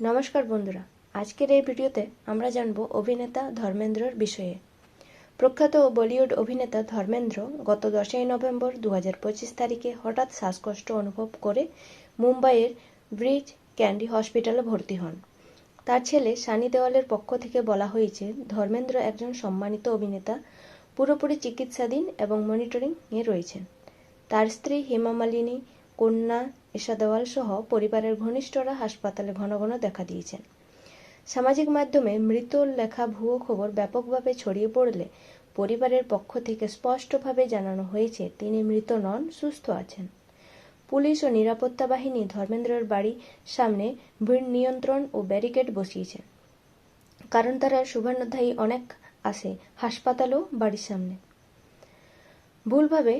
নমস্কার বন্ধুরা। আজকের এই ভিডিওতে আমরা জানব অভিনেতা ধর্মেন্দ্রর বিষয়ে। প্রখ্যাত বলিউড অভিনেতা ধর্মেন্দ্র গত দশই নভেম্বর দু পঁচিশ তারিখে হঠাৎ শ্বাসকষ্ট অনুভব করে মুম্বাইয়ের ব্রিজ ক্যান্ডি হসপিটালে ভর্তি হন। তার ছেলে সানি দেওয়ালের পক্ষ থেকে বলা হয়েছে, ধর্মেন্দ্র একজন সম্মানিত অভিনেতা, পুরোপুরি চিকিৎসাধীন এবং মনিটরিংয়ে রয়েছেন তার স্ত্রী হেমা মালিনী কন্যা এশা দেওয়াল সহ পরিবারের ঘনিষ্ঠরা হাসপাতালে ঘন ঘন দেখা দিয়েছেন। সামাজিক মাধ্যমে মৃত লেখা ভুয়ো খবর ব্যাপকভাবে ছড়িয়ে পড়লে পরিবারের পক্ষ থেকে স্পষ্টভাবে জানানো হয়েছে, তিনি মৃত নন, সুস্থ আছেন। পুলিশ ও নিরাপত্তা বাহিনী ধর্মেন্দ্রের বাড়ি সামনে ভিড় নিয়ন্ত্রণ ও ব্যারিকেড বসিয়েছেন কারণ তারা শুভানুধ্যায়ী অনেক আসে হাসপাতালও বাড়ির সামনে। ভুলভাবে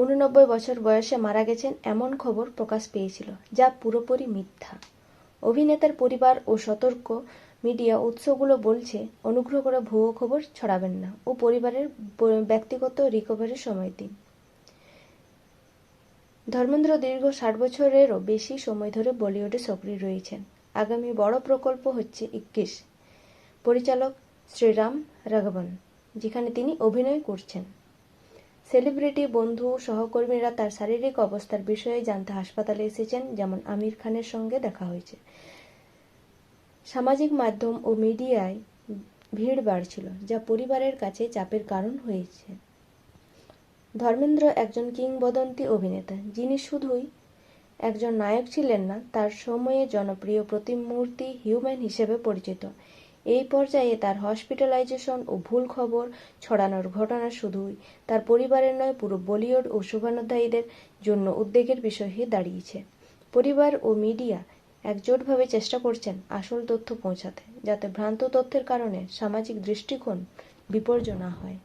উননব্বই বছর বয়সে মারা গেছেন এমন খবর প্রকাশ পেয়েছিল, যা পুরোপুরি মিথ্যা। অভিনেতার পরিবার ও সতর্ক মিডিয়া উৎসগুলো বলছে, অনুগ্রহ করে ভুয়ো খবর ছড়াবেন না ও পরিবারের ব্যক্তিগত রিকভারির সময় দিন। ধর্মেন্দ্র দীর্ঘ ষাট বছরেরও বেশি সময় ধরে বলিউডে সক্রিয় রয়েছেন। আগামী বড় প্রকল্প হচ্ছে ইক্কিশ পরিচালক শ্রীরাম রাঘবন, যেখানে তিনি অভিনয় করছেন। সেলিব্রিটি, বন্ধু, সহকর্মীরা তার শারীরিক অবস্থার বিষয়ে জানতে হাসপাতালে এসেছেন, যেমন আমির খানের সঙ্গে দেখা হয়েছে। সামাজিক মাধ্যম ও মিডিয়ায় ভিড় বাড়ছিল, যা পরিবারের কাছে চাপের কারণ হয়েছে। ধর্মেন্দ্র একজন কিংবদন্তি অভিনেতা, যিনি শুধুই একজন নায়ক ছিলেন না, তার সময়ে জনপ্রিয় প্রতিমূর্তি হিউম্যান হিসেবে পরিচিত। এই পর্যায়ে তার হসপিটালাইজেশন ও ভুল খবর ছড়ানোর ঘটনা শুধুই তার পরিবারের নয়, পুরো বলিউড ও শুভানুধ্যায়ীদের জন্য উদ্বেগের বিষয় হয়ে দাঁড়িয়েছে। পরিবার ও মিডিয়া একজোটভাবে চেষ্টা করছেন আসল তথ্য পৌঁছাতে, যাতে ভ্রান্ত তথ্যের কারণে সামাজিক দৃষ্টিকোণ বিপর্য না হয়।